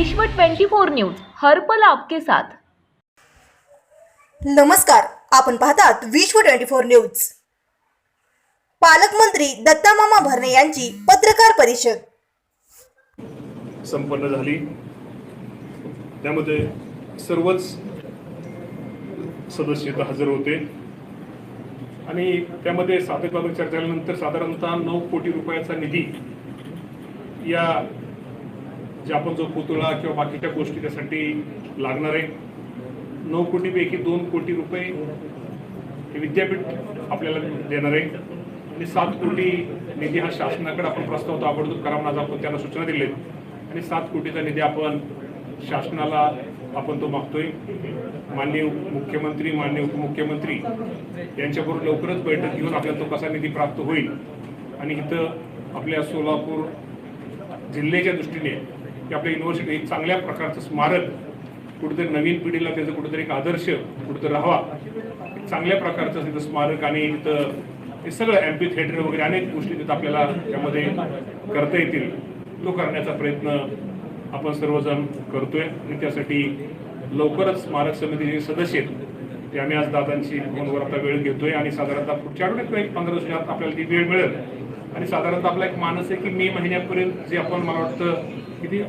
विश्व 24 न्यूज हर्पल आपके साथ. नमस्कार आपण पाहतात विश्व ट्वेंटी फोर न्यूज. पालकमंत्री दत्तामामा भरणे यांची पत्रकार परिषद. संपन्न झाली. त्यामध्ये सर्वच सदस्य हजर होते. आणि त्यामध्ये सातत्याबाबत चर्चा झाल्यानंतर साधारणतः नऊ कोटी रुपयाचा निधी या जे आपण जो पुतळा किंवा बाकीच्या गोष्टी त्यासाठी लागणार आहे. नऊ कोटीपैकी दोन कोटी रुपये हे विद्यापीठ आपल्याला देणार आहे. आणि सात कोटी निधी हा शासनाकडे आपण प्रस्ताव ताबडतोब करावा आज आपण त्यांना सूचना दिल्या आहेत. आणि सात कोटीचा निधी आपण शासनाला आपण तो मागतोय. माननीय मुख्यमंत्री माननीय उपमुख्यमंत्री यांच्याबरोबर लवकरच बैठक घेऊन आपल्याला तो कसा निधी प्राप्त होईल. आणि इथं आपल्या सोलापूर जिल्ह्याच्या दृष्टीने की आपल्या युनिव्हर्सिटी एक चांगल्या प्रकारचं स्मारक कुठेतरी नवीन पिढीला त्याचं कुठेतरी एक आदर्श कुठेतरी राहावा. एक चांगल्या प्रकारचं तिथं स्मारक आणि तिथं हे सगळं एम्पी थिएटर वगैरे अनेक गोष्टी तिथं आपल्याला त्यामध्ये करता येतील. तो करण्याचा प्रयत्न आपण सर्वजण करतोय आणि त्यासाठी लवकरच स्मारक समितीचे सदस्य आहेत ते आम्ही आज दादांची फोनवर आता वेळ घेतोय आणि साधारणतः पुढच्या आठवड्यात एक पंधरा दिवसात आपल्याला ती वेळ मिळेल. आणि साधारणतः आपला एक मानस आहे की मे महिन्यापर्यंत जे आपण मला वाटतं किती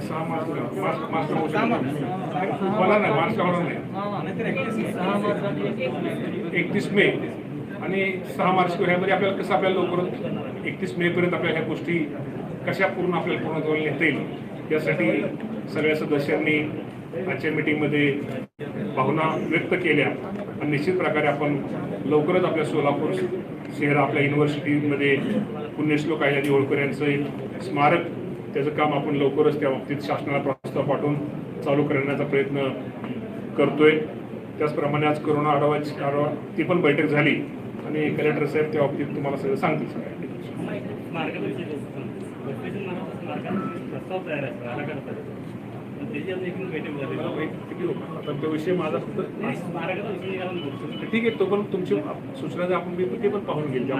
सहा मार्च. मला नाही नाही. एकतीस मे. आणि सहा मार्च ह्यामध्ये आपल्याला कसं आपल्याला लवकर एकतीस मे पर्यंत आपल्याला ह्या गोष्टी कशा पूर्ण आपल्याला पूर्ण करून नेता येईल यासाठी सगळ्या सदस्यांनी आजच्या मीटिंगमध्ये भावना व्यक्त केल्या. आणि निश्चित प्रकारे आपण लवकरच आपल्या सोलापूर शहर आपल्या युनिव्हर्सिटीमध्ये पुण्यश्लोक अहिल्याजी होळकर यांचं एक स्मारक. त्याचं काम आपण लवकरच त्या बाबतीत शासनाला प्रस्ताव पाठवून चालू करण्याचा प्रयत्न करतोय. त्याचप्रमाणे आज करोना आढावाची आढावा ती पण बैठक झाली. आणि कलेक्टर साहेब त्या बाबतीत तुम्हाला सगळं सांगतील. सगळ्यांनी आता तो विषय माझा फक्त. ठीक आहे तो पण तुमची सूचना जे आपण मी ते पण पाहून घेईल.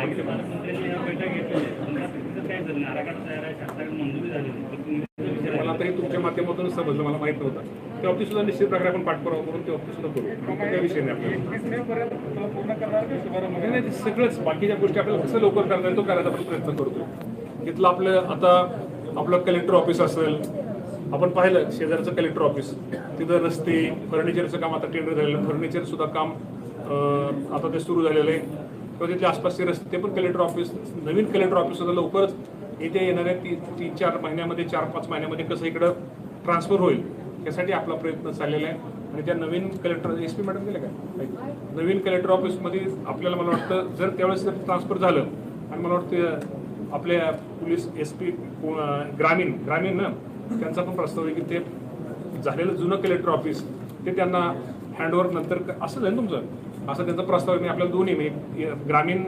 मला हे तुमच्या माध्यमातून समजलं मला माहीत नव्हतं. त्या बाबतीत सुद्धा निश्चित प्रकारे आपण पाठपुरावा करून त्या बाबतीत सुद्धा करू. त्या विषय नाही आपल्याला. नाही, सगळंच बाकीच्या गोष्टी आपल्याला कसं लवकर करता येईल तो करायचा आपण प्रयत्न करतो इथलं आपलं आता आपलं कलेक्टर ऑफिस असेल आपण पाहिलं शेजारचं कलेक्टर ऑफिस तिथं रस्ते फर्निचरचं काम आता टेंडर झालेलं. फर्निचर सुद्धा काम आता ते सुरू झालेलं आहे. किंवा तिथले आसपासचे रस्ते ते पण कलेक्टर ऑफिस नवीन कलेक्टर ऑफिस सुद्धा लवकरच येथे येणाऱ्या ती तीन चार महिन्यामध्ये चार पाच महिन्यामध्ये कसं इकडं ट्रान्सफर होईल यासाठी आपला प्रयत्न चाललेला आहे. आणि त्या नवीन कलेक्टर एस पी मॅडम गेले काय नवीन कलेक्टर ऑफिसमध्ये आपल्याला मला वाटतं जर त्यावेळेस जर ट्रान्सफर झालं आणि मला वाटतं आपल्या पोलीस एस पी ग्रामीण ग्रामीण ना त्यांचा पण प्रस्ताव आहे की ते झालेलं जुनं कलेक्टर ऑफिस ते त्यांना हँडओव्हर नंतर असं झालं ना तुमचं? असं त्यांचा प्रस्ताव आहे मी आपल्याला दोन्ही म्हणजे ग्रामीण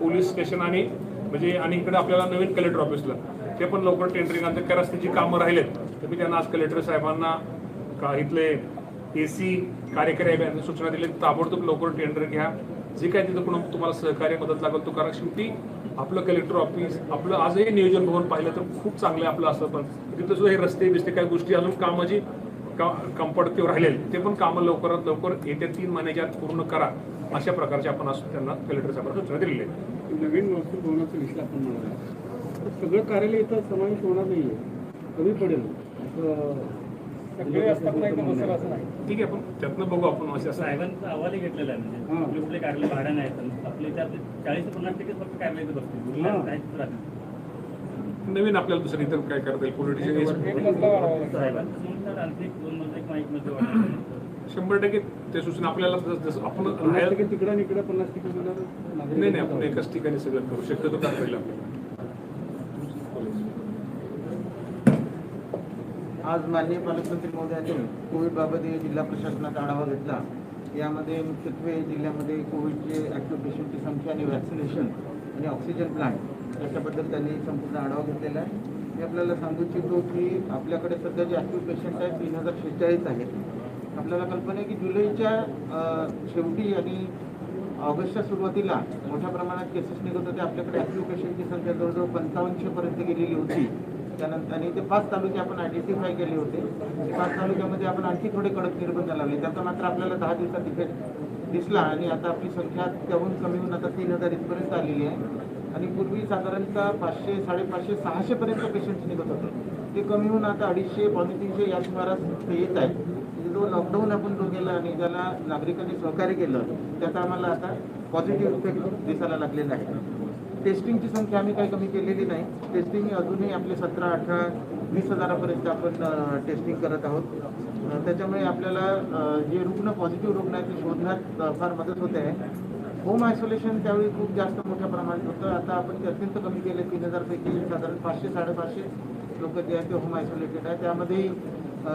पोलीस स्टेशन आणि म्हणजे आणि इकडे आपल्याला नवीन कलेक्टर ऑफिसला ते पण लवकर टेंडरिंग आणि त्या रस्त्याची कामं राहिलेत. तर मी त्यांना आज कलेक्टर साहेबांना का इथले ए सी कार्यकारी आहे यांनी सूचना दिली ताबडतोब लवकर टेंडर घ्या. जे काय तिथं कोण तुम्हाला सहकार्य मदत लागेल तो कारण शेवटी आपलं कलेक्टर ऑफिस आपलं आजही नियोजन भवन पाहिलं तर खूप चांगलं आहे आपलं असं पण. तिथं सुद्धा हे रस्ते बिस्ते काही गोष्टी अजून कामाची कंपडतीवर राहिलेले ते पण कामं लवकरात लवकर येत्या तीन महिन्याच्या आत पूर्ण करा अशा प्रकारचे आपण असं त्यांना कलेक्टर साहेबांना सूचना दिलेली आहे नवीन महसूल भवनाचा विषय आपण म्हणाला. सगळं कार्यालय इथं समावेश होणार नाहीये. कमी पडेल. असं ठीक आहे आपण त्यातनं बघू आपण असं साहेबांचा अहवालही घेतलेला आहे म्हणजे. कुठले नाही आहेत आपले त्यात चाळीस ते पन्नास टक्के फक्त बसतील. हां. काहीच. नवीन आपल्याला दुसरं इतर काय करता येईल? पोलिटिशियन. शंभर टक्के ते सूचना आपल्याला जस- जसं आपण तिकडं इकडं पन्नास टक्के नाही नाही आपण एकाच ठिकाणी सगळं करू. शक्यतो काय होईल आपल्याला आज माननीय पालकमंत्री महोदयांनी कोविडबाबत हे जिल्हा प्रशासनाचा आढावा घेतला. यामध्ये मुख्यत्वे जिल्ह्यामध्ये कोविडचे ॲक्टिव्ह पेशंटची संख्या आणि व्हॅक्सिनेशन आणि ऑक्सिजन प्लांट याच्याबद्दल त्यांनी संपूर्ण आढावा घेतलेला आहे. मी आपल्याला सांगू इच्छितो की आपल्याकडे सध्या जे ॲक्टिव्ह पेशंट आहेत तीन हजार शेहेचाळीस आहेत. आपल्याला कल्पना आहे की जुलैच्या शेवटी आणि ऑगस्टच्या सुरुवातीला मोठ्या प्रमाणात केसेस निघत होते. आपल्याकडे ॲक्टिव्ह पेशंटची संख्या जवळजवळ पंचावन्नशेपर्यंत गेलेली होती. त्यानंतर आणि ते पाच तालुके आपण आयडेंटिफाय केले होते. ते पाच तालुक्यामध्ये आपण आणखी थोडे कडक निर्बंध लावले. त्याचा मात्र आपल्याला दहा दिवसात इफेक्ट दिसला आणि आता आपली संख्या त्याहून कमी होऊन आता तीन हजार इथपर्यंत आलेली आहे. आणि पूर्वी साधारणतः पाचशे साडेपाचशे सहाशेपर्यंत पेशंट्स निघत होते. ते कमी होऊन आता अडीचशे पावणे तीनशे या सुमारास ते येत आहे. म्हणजे जो लॉकडाऊन आपण जो केला आणि ज्याला नागरिकांनी सहकार्य केलं त्याचा आम्हाला आता पॉझिटिव्ह इफेक्ट दिसायला लागलेला आहे. टेस्टिंगची संख्या आम्ही काही कमी केलेली नाही. टेस्टिंग अजूनही आपले सतरा अठरा वीस हजारापर्यंत आपण टेस्टिंग करत आहोत. त्याच्यामुळे आपल्याला जे रुग्ण पॉझिटिव्ह रुग्ण आहेत ते शोधण्यात फार मदत होते. आहे होम आयसोलेशन त्यावेळी खूप जास्त मोठ्या प्रमाणात होतं. आता आपण ते अत्यंत कमी केले तीन हजारपैकी साधारण पाचशे साडेपाचशे लोक जे आहेत ते होम आयसोलेटेड आहे त्यामध्ये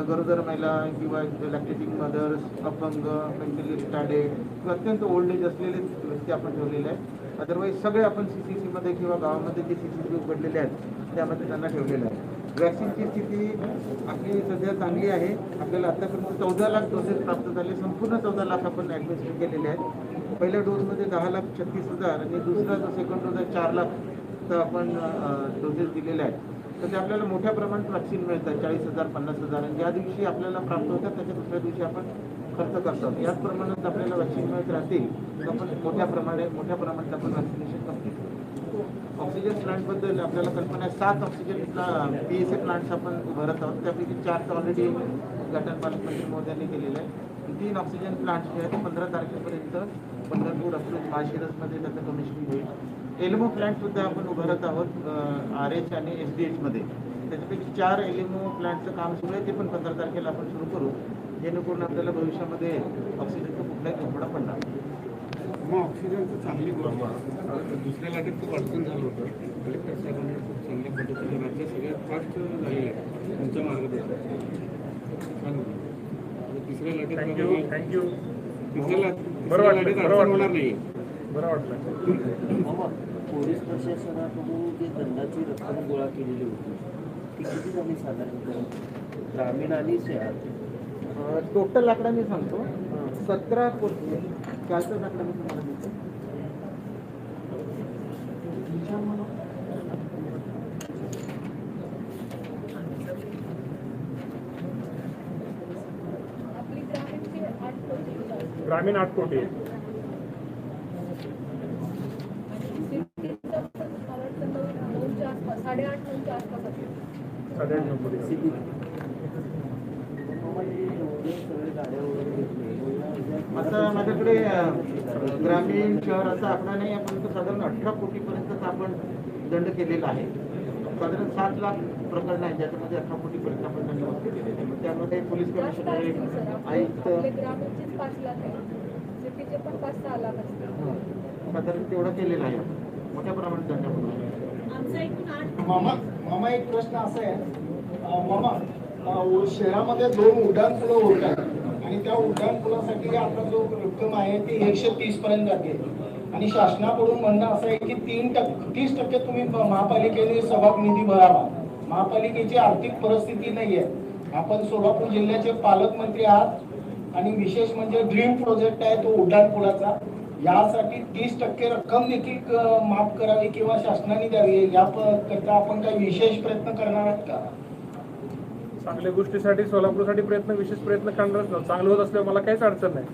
गरोदर महिला किंवा लॅक्टेटिंग मदर्स अपंग मेंटली रिटार्डेड किंवा अत्यंत ओल्ड एज असलेले व्यक्ती आपण ठेवलेले आहेत. अदरवाईज सगळे आपण सी सी सीमध्ये किंवा गावामध्ये जे सी सी सी उघडलेले आहेत त्यामध्ये त्यांना ठेवलेलं आहे. वॅक्सिनची स्थिती आपली सध्या चांगली आहे. आपल्याला आतापर्यंत चौदा लाख डोसेस प्राप्त झाले. संपूर्ण चौदा लाख आपण ॲडमिशन केलेले आहेत. पहिल्या डोसमध्ये दहा लाख छत्तीस हजार आणि दुसरा जो सेकंड डोस आहे चार लाख तर आपण डोसेस दिलेले आहेत. तर ते आपल्याला मोठ्या प्रमाणात वॅक्सिन मिळतात. चाळीस हजार पन्नास हजार. आणि ज्या दिवशी आपल्याला प्राप्त होतात त्याच्या दुसऱ्या दिवशी आपण खर्च करतो याच प्रमाणात आपल्याला वॅक्सिन मिळत राहतील तर आपण मोठ्या प्रमाणे मोठ्या प्रमाणात आपण वॅक्सिनेशन कंप्लीट ऑक्सिजन प्लांटबद्दल आपल्याला कल्पना आहे. सात oxygen P S A plants आपण उभारत आहोत. त्यापैकी चार तर ऑलरेडी उद्घाटन पालकमंत्री मोदी केलेलं आहे तीन ऑक्सिजन प्लांट्स जे आहेत ते पंधरा तारखेपर्यंत पंढरपूर अकलूज माळशिरसमध्ये त्याचं कमिशनिंग होईल. एल्मो प्लांटसुद्धा आपण उभारत आहोत आर एच आणि एस डी एचमध्ये त्याच्यापैकी चार एलिमो प्लांटचं काम सुरू आहे ते पण पंधरा तारखेला आपण सुरू करू. जेणेकरून आपल्याला भविष्यामध्ये ऑक्सिजनचा कुठलाही तुकडा पडणार. मग ऑक्सिजनचं चांगली गोष्ट दुसऱ्या लाटेत खूप अडचण झालं होतं. कलेक्टर साहेबांनी खूप चांगल्या पद्धतीने राज्य सगळ्यात फास्ट झालेलं आहे. तुमच्या मार्गदर्शन. तिसऱ्या लाटेत थँक्यू थँक्यू तिसऱ्या ला- बरं लाटेत बरं अडचण वाटलं. होणार नाही बरं वाटलं. पोलीस प्रशासनाकडून जी दंडाची रक्कम गोळा केलेली होती ती किती झाली साधारणतः ग्रामीण आणि शहर? टोटल आकडा मी सांगतो. सतरा कोटी कालचाच आकडा मी तुम्हाला देतो ग्रामीण आठ कोटी. साडेआठ नऊच्या आसपास. साडेआठ नऊ कोटी माझ्याकडे ग्रामीण शहर असा आकडा नाही आहे परंतु साधारण अठरा कोटीपर्यंतचा आपण दंड केलेला आहे. साधारण सात लाख प्रकरण आहेत ज्याच्यामध्ये अठरा कोटीपर्यंत आपण दंड वसूल केलेले आहे. मग त्यामध्ये पोलीस कमिशनर आयुक्त आहे हं, साधारण तेवढा केलेला आहे. मोठ्या प्रमाणात दंड आठ मामा मामा एक प्रश्न असा आहे. मामा शहरामध्ये दोन उड्डाण आणि त्या उड्डाण पुलासाठी आता जो रक्कम आहे ती एकशे तीस पर्यंत जाते. आणि शासनाकडून म्हणणं असं आहे की तीन टक्के तीस टक्के तुम्ही महापालिकेने सभाग निधी भरावा. महापालिकेची आर्थिक परिस्थिती नाही आहे आपण सोलापूर जिल्ह्याचे पालकमंत्री आहात आणि विशेष म्हणजे ड्रीम प्रोजेक्ट आहे तो उड्डाण पुलाचा. यासाठी तीस टक्के रक्कम देखील माफ करावी किंवा शासनाने द्यावी या करता आपण काही विशेष प्रयत्न करणार आहात का? चांगल्या गोष्टीसाठी सोलापूरसाठी प्रयत्न विशेष प्रयत्न करणारच ना चांगलं होत असल्यावर मला काहीच अडचण नाही.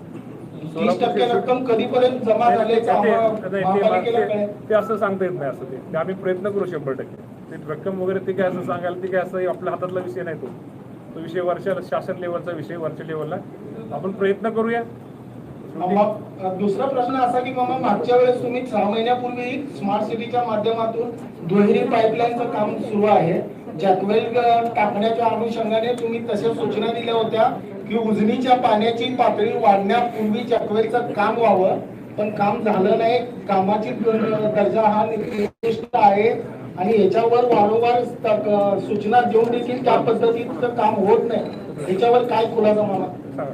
ते- असं सांगता येत नाही असं ते. आम्ही प्रयत्न करू शंभर टक्के. ते रक्कम वगैरे ते काय असं सांगायला ते काय असं आपल्या हातातला विषय नाही तो. तो विषय वरच्या शासन लेवलचा विषय वरच्या लेवलला. आपण प्रयत्न करूया. मग दुसरा प्रश्न असा की मामा मागच्या वेळेस तुम्ही सहा महिन्यापूर्वी स्मार्ट सिटीच्या माध्यमातून दुहेरी पाईपलाईनचं काम सुरू आहे. जॅकवेल टाकण्याच्या अनुषंगाने तुम्ही तशा सूचना दिल्या होत्या की उजनीच्या पाण्याची पातळी वाढण्यापूर्वी जॅकवेलचं काम व्हावं. पण काम झालं नाही. कामाची दर्जा हा निकृष्ट आहे. आणि याच्यावर वारंवार सूचना देऊन देखील त्या पद्धतीचं काम होत नाही. याच्यावर काय खुलासा मला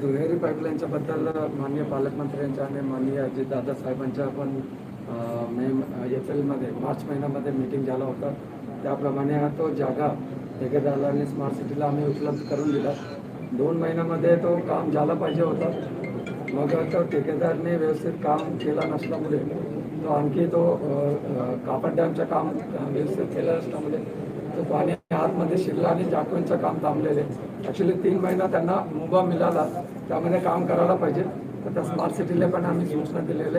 दुहेरी पाईपलाईनच्या बद्दल माननीय पालकमंत्र्यांच्या आणि माननीय अजित दादा साहेबांच्या आपण मे एप्रिलमध्ये मार्च महिन्यामध्ये मीटिंग झाला होता. त्याप्रमाणे हा तो जागा ठेकेदाराला आणि स्मार्ट सिटीला आम्ही उपलब्ध करून दिला. दोन महिन्यामध्ये तो काम झाला पाहिजे होता. मग तो ठेकेदारने व्यवस्थित काम केला नसल्यामुळे तो आणखी तो कापड डॅमचं काम व्यवस्थित केलं असल्यामुळे तो पाणी आतमध्ये शिरलं आणि जाकवेंचं काम थांबलेले ॲक्च्युली तीन महिना त्यांना मुभा मिळाला. त्यामध्ये काम करायला पाहिजे. तर त्या स्मार्ट सिटीला पण आम्ही सूचना दिलेले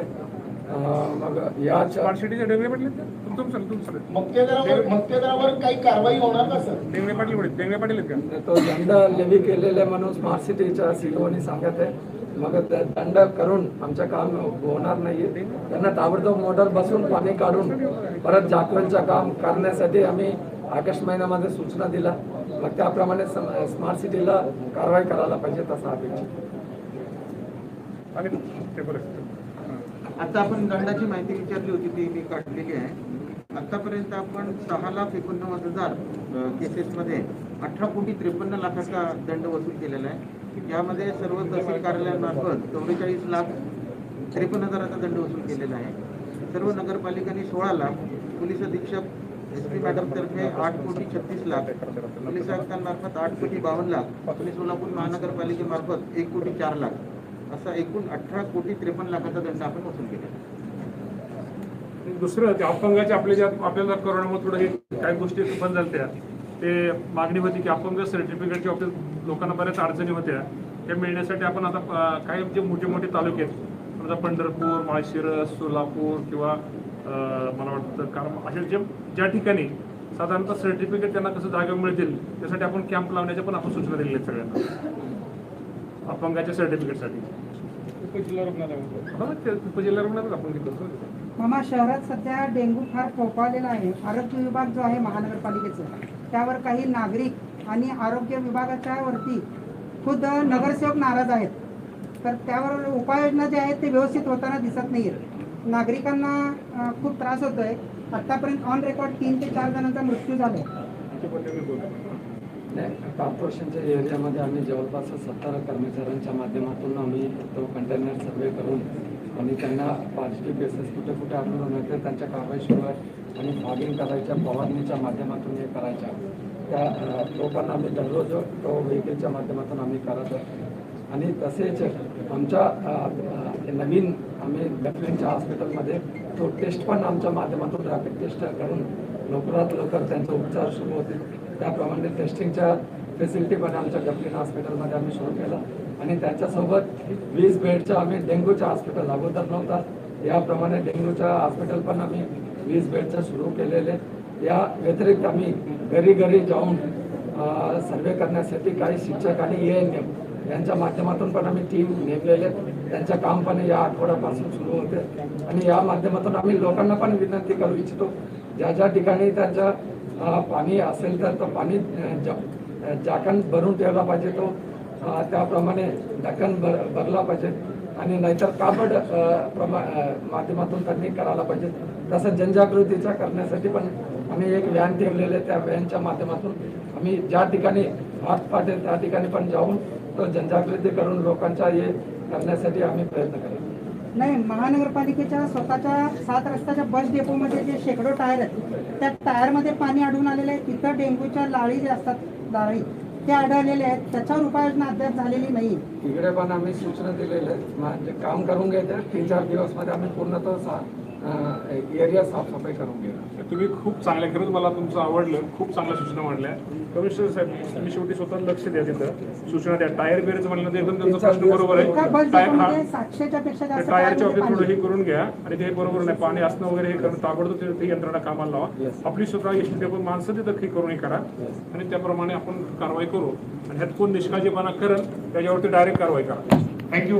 मग या स्मार्ट सिटीचे डेंगळे पाटील आहेत का? तुमचं तुमचं तुमचं मक्तेदारावर मक्तेदारावर काही कारवाई होणार का सर? डेंगळे पाटील पाटील डेंगळे पाटील आहेत का? तो दंड लेवी केलेले म्हणून स्मार्ट सिटीच्या सीओनी सांगत आहे. मग दंड करून आमचं काम होणार नाही त्यांना ताबडतोब मोटर बसून पाणी काढून परत जाकवेलचं काम करण्यासाठी आम्ही ऑगस्ट महिन्यामध्ये सूचना दिला मग त्याप्रमाणे सम- स्मार्ट सिटीला कारवाई करायला पाहिजे तसा अपेक्षित आणि ते बरं. हां. आता आपण दंडाची माहिती विचारली होती ती मी काढलेली आहे. आतापर्यंत आपण सहा लाख एकोणनव्वद हजार केसेसमध्ये अठरा कोटी त्रेपन्न लाखाचा दंड वसूल केलेला आहे. यामध्ये सर्व तहसील कार्यालयामार्फत चौवेचाळीस लाख त्रेपन्न हजाराचा दंड वसूल केलेला आहे. सर्व नगरपालिकांनी सोळा लाख पोलीस अधीक्षक एस पी मॅडमतर्फे आठ कोटी छत्तीस लाख पोलीस आयुक्तांमार्फत आठ कोटी बावन्न लाख आणि सोलापूर महानगरपालिकेमार्फत एक कोटी चार लाख. असा एकूण अठरा कोटी त्रेपन्न लाखाचा दंड आपण वसूल केला आहे. दुसरं ते अपंगाचे आपले ज्या आपल्याला कोरोनामुळे थोडं हे काही गोष्टी बंद झाल्या ते मागणी होती की अपंग सर्टिफिकेटच्या बाबतीत लोकांना बऱ्याच अडचणी होत्या. त्या मिळण्यासाठी आपण आता काही जे मोठे मोठे तालुके आहेत समजा पंढरपूर माळशिरस सोलापूर किंवा मला वाटतं कारण असे जे ज्या ठिकाणी साधारणतः सर्टिफिकेट त्यांना कसं जागा मिळतील त्यासाठी आपण कॅम्प लावण्याच्या पण आपण सूचना दिलेल्या आहेत सगळ्यांना. अपंगाच्या सर्टिफिकेटसाठी उपजिल्हा रुग्णालय ते उपजिल्हा रुग्णालयात आपण हे करतो मामा शहरात सध्या डेंग्यू फार फोफावलेला आहे. आरोग्य विभाग जो आहे महानगरपालिकेचा त्यावर काही नागरिक आणि आरोग्य विभागाच्या वरती खुद नगरसेवक नाराज आहेत. तर त्यावर उपाययोजना ज्या आहेत ते व्यवस्थित होताना दिसत नाही आहेत नागरिकांना खूप त्रास होतोय. आतापर्यंत ऑन रेकॉर्ड तीन ते चार जणांचा मृत्यू झालाय. नाही कॉर्पोरेशनच्या एरियामध्ये आम्ही जवळपास सत्तर कर्मचाऱ्यांच्या माध्यमातून आम्ही तो कंटेनर सर्वे करून आणि त्यांना पॉझिटिव्ह केसेस कुठे कुठे आढळून येते त्यांच्या कारवाई सुरू आहे आणि फॉगिंग करायच्या फवारणीच्या माध्यमातून हे करायच्या. त्या तो पण आम्ही दररोज तो व्हेकलच्या माध्यमातून आम्ही करत आहे. आणि तसेच आमच्या नवीन आम्ही गटलिंगच्या हॉस्पिटलमध्ये तो टेस्ट पण आमच्या माध्यमातून रॅपिड टेस्ट करून लवकरात लवकर त्यांचा उपचार सुरू होतील. त्याप्रमाणे टेस्टिंगच्या फॅसिलिटी पण आमच्या डब्लिन हॉस्पिटलमध्ये आम्ही सुरू केला. आणि त्याच्यासोबत वीस बेडचं आम्ही डेंग्यूच्या हॉस्पिटल अगोदर नव्हता. याप्रमाणे डेंग्यूच्या हॉस्पिटल पण आम्ही वीस बेडचं सुरू केलेले. या व्यतिरिक्त आम्ही घरी घरी जाऊन सर्वे करण्यासाठी काही शिक्षक आणि ए एन एम यांच्या माध्यमातून पण आम्ही टीम नेमलेले. आहेत. काम पण या आठवड्यापासून सुरू होते. आणि या माध्यमातून आम्ही लोकांना पण विनंती करू इच्छितो. ज्या ज्या ठिकाणी त्यांच्या हा पाणी असेल तर तो पाणी जा झाकण भरून ठेवला पाहिजे तो. त्याप्रमाणे ढक्कन भर भरला पाहिजे. आणि नाहीतर कापड प्रमा माध्यमातून त्यांनी करायला पाहिजे. तसं जनजागृतीचा करण्यासाठी पण आम्ही एक व्हॅन ठेवलेले त्या व्हॅनच्या माध्यमातून आम्ही ज्या ठिकाणी हात पाठेल त्या ठिकाणी पण जाऊन तो जनजागृती करून लोकांचा हे करण्यासाठी आम्ही प्रयत्न करेल. नाही महानगरपालिकेच्या स्वतःच्या सात रस्त्याच्या बस डेपोमध्ये जे शेकडो टायर आहेत त्या टायरमध्ये पाणी आढळून आलेले आहे. तिथं डेंग्यूच्या लाळी जे असतात लाळी ते आढळलेले आहेत. त्याच्यावर उपाययोजना अद्याप झालेली नाही. तिकडे पण आम्ही सूचना दिलेल्या आहेत. म्हणजे काम करून घ्यायचं तीन चार दिवसमध्ये आम्ही पूर्णतः एरिया साफसफाई करून घेऊ तुम्ही खूप चांगल्या खरंच मला तुमचं आवडलं. खूप चांगल्या सूचना मांडल्या. कमिशनर साहेब तुम्ही शेवटी स्वतः लक्ष द्या तिथं. सूचना द्या. टायर बिअरचं म्हणलं तर एकदम त्यांचा प्रश्न बरोबर आहे. हा जास्त टायरच्या बाबतीत थोडं हे करून घ्या. आणि ते बरोबर नाही. पाणी असणं वगैरे हे करणं ताबडतोब ते- ते यंत्रणा कामाला लावा. आपली स्वतः एस टी माणसं तिथं हे करून हे करा. आणि त्याप्रमाणे आपण कारवाई करू. आणि ह्यात कोण निष्काळजीपणा करेल त्याच्यावरती डायरेक्ट कारवाई करा. थँक्यू